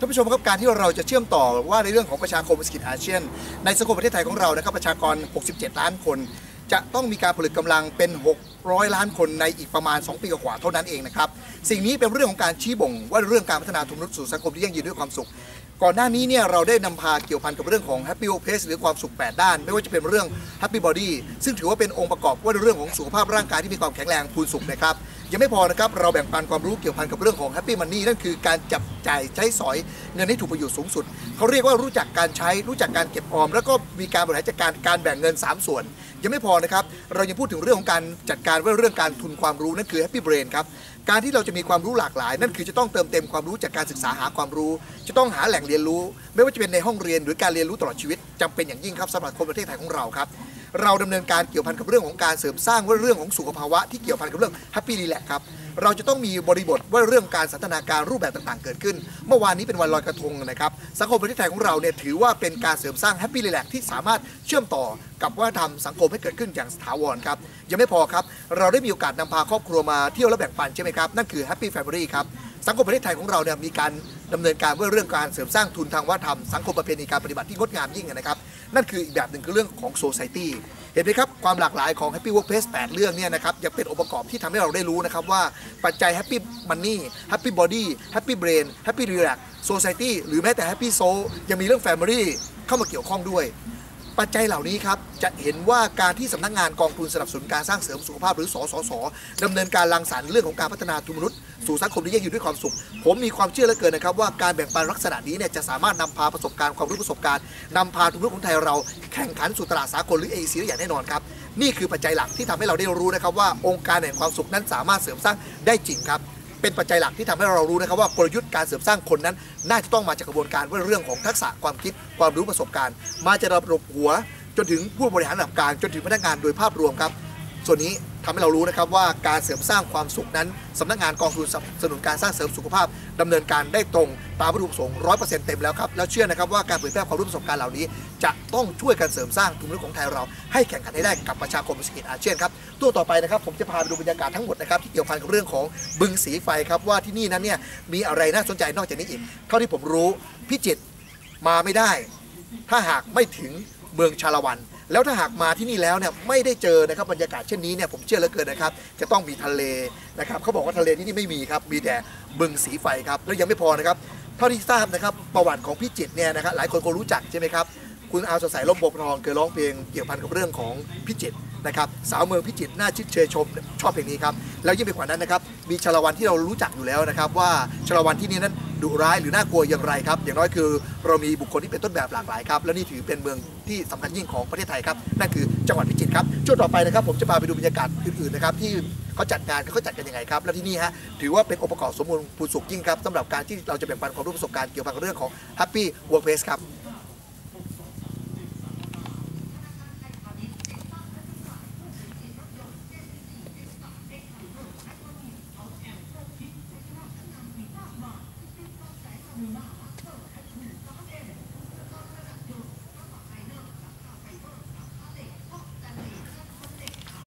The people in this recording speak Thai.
ท่านผู้ชมครับการที่เราจะเชื่อมต่อว่าในเรื่องของประชาคมเศรษฐกิจอาเซียน ในสังคมประเทศไทยของเรานะครับประชากร 67 ล้านคน จะต้องมีการผลิตกำลังเป็น 600 ล้านคนในอีกประมาณ 2 ปีกว่าๆเท่านั้นเองนะครับสิ่งนี้เป็นเรื่องของการชี้บ่ง ว่าเรื่องการพัฒนาทุนนุษย์สู่สังคมที่ยั่งยืนด้วยความสุขก่อนหน้านี้เนี่ยเราได้นำพาเกี่ยวพันกับเรื่องของ Happy Workplace หรือความสุข 8 ด้าน ไม่ว่าจะเป็นเรื่อง Happy Body ซึ่งถือว่าเป็นองค์ประกอบว่าเรื่องของสุขภาพร่างกายที่มีความแข็งแรงพูนสุขนะครับ ยังไม่พอนะครับเราแบ่งปันความรู้เกี่ยวพันกับเรื่องของ Happy Money นั่นคือการจับจ่ายใช้สอยเงินให้ถูกประโยชน์สูงสุด เขาเรียกว่ารู้จักการใช้รู้จักการเก็บออม แล้วก็มีการบริหารจัดการการแบ่งเงิน 3 ส่วน ยังไม่พอนะครับเรายังพูดถึงเรื่องของการจัดการว่าเรื่องการทุนความรู้นั่นคือ Happy Brain ครับการที่เราจะมีความรู้หลากหลาย นั่นคือจะต้องเติมเต็มความรู้จากการศึกษาหาความรู้ จะต้องหาแหล่งเรียนรู้ ไม่ว่าจะเป็นในห้องเรียนหรือการเรียนรู้ตลอดชีวิตจำเป็นอย่างยิ่งครับสำหรับคนประเทศไทยของเราครับ เราดำเนินการเกี่ยวพันกับเรื่องของการเสริมสร้างว่าเรื่องของสุขภาวะที่เกี่ยวพันกับเรื่อง Happy Relax ครับเราจะต้องมีบริบทว่าเรื่องการสันทนาการรูปแบบต่างๆ เกิดขึ้น เมื่อวานนี้เป็นวันลอยกระทงนะครับ สังคมประเทศไทยของเราเนี่ยถือว่าเป็นการเสริมสร้าง Happy Relax ที่สามารถเชื่อมต่อกับวัฒนธรรมสังคมให้เกิดขึ้นอย่างถาวรครับ ยังไม่พอครับ เราได้มีโอกาสนำพาครอบครัวมาเที่ยวและแบ่งปันใช่ไหมครับ นั่นคือ Happy Family ครับ สังคมประเทศไทยของเราเนี่ยมีการ ดำเนินการเพื่อเรื่องการเสริมสร้างทุนทางวัฒนธรรมสังคมประเพณีการปฏิบัติที่งดงามยิ่งนะครับ นั่นคืออีกแบบหนึ่งคือเรื่องของโซซายตี้เห็นไหมครับ ความหลากหลายของ Happy Workplace 8 เรื่องเนี่ยนะครับยังเป็นองค์ประกอบที่ทำให้เราได้รู้นะครับว่าปัจจัย Happy Money Happy Body Happy Brain Happy Relax Society หรือแม้แต่ Happy Soul ยังมีเรื่อง Family เข้ามาเกี่ยวข้องด้วย ปัจจัยเหล่านี้ครับ จะเห็นว่าการที่สำนักงานกองทุนสนับสนุนการสร้างเสริมสุขภาพหรือสสสดำเนินการรังสรรค์เรื่องของการพัฒนาทุนมนุษย์สู่สังคมที่ยั่งยืนด้วยความสุข ผมมีความเชื่อเหลือเกินนะครับว่าการแบ่งปันลักษณะนี้เนี่ยจะสามารถนำพาประสบการณ์ความรู้ประสบการณ์นำพาทุนมนุษย์ของไทยเราแข่งขันสู่ตลาดสากลหรือ AEC ได้อย่างแน่นอนครับนี่คือปัจจัยหลักที่ทำให้เราได้รู้นะครับว่าองค์การแห่งความสุขนั้นสามารถเสริมสร้างได้จริงครับ เป็นปัจจัยหลักที่ทำให้เรารู้นะครับว่ากลยุทธ์การเสริมสร้างคนนั้น น่าจะต้องมาจากกระบวนการว่าเรื่องของทักษะความคิดความรู้ประสบการณ์ มาจากระบบหัว จนถึงผู้บริหารระดับกลางจนถึงพนักงานโดยภาพรวมครับ ส่วนนี้ ทำให้เรารู้นะครับว่าการเสริมสร้างความสุขนั้นสำนักงานกองทุนสนับสนุนการสร้างเสริมสุขภาพดำเนินการได้ตรงตามวัตถุประสงค์ร้อยเปอร์เซ็นต์เต็มแล้วครับแล้วเชื่อนะครับว่าการเผยแพร่ความรู้ประสบการณ์เหล่านี้ จะต้องช่วยกันเสริมสร้างทุนมนุษย์ของไทยเรา ให้แข่งขันให้ได้กับประชาคมเศรษฐกิจอาเซียนครับตัวต่อไปนะครับผมจะพาไปดูบรรยากาศทั้งหมดนะครับที่เกี่ยวพันกับเรื่องของบึงสีไฟครับว่าที่นี่นั้นเนี่ยมีอะไรน่าสนใจนอกจากนี้อีก เท่าที่ผมรู้พิจิตรมาไม่ได้ ถ้าหากไม่ถึง เมืองชาละวัน แล้วถ้าหากมาที่นี่แล้วเนี่ยไม่ได้เจอนะครับบรรยากาศเช่นนี้เนี่ยผมเชื่อเหลือเกินนะครับจะต้องมีทะเลนะครับเขาบอกว่าทะเลที่นี่ไม่มีครับมีแต่บึงสีไฟครับแล้วยังไม่พอนะครับเท่าที่ทราบนะครับประวัติของพี่จิตเนี่ยนะครับหลายคนก็รู้จักใช่ไหมครับคุณอาสดใสลมบกทองเคยร้องเพลงเกี่ยวพันกับเรื่องของพิจิตนะครับสาวเมืองพิจิตน่าชิดเชยชมชอบเพลงนี้ครับแล้วยิ่งไปกว่านั้นนะครับมีชาละวันที่เรารู้จักอยู่แล้วนะครับว่าชาละวันที่นี่นั้น ดุร้ายหรือน่ากลัวอย่างไรครับ อย่างน้อยคือเรามีบุคคลที่เป็นต้นแบบหลากหลายครับและนี่ถือเป็นเมืองที่สำคัญยิ่งของประเทศไทยครับนั่นคือจังหวัดพิจิตรครับช่วงต่อไปนะครับ ผมจะพาไปดูบรรยากาศอื่นๆนะครับที่เขาจัดงานเขาจัดกันยังไงครับและที่นี่ฮะถือว่าเป็นองค์ประกอบสมบูรณ์ผูสุกยิ่งครับสำหรับการที่เราจะแบ่งปันความรู้ประสบการณ์เกี่ยวกับเรื่องของ Happy Workplace ครับ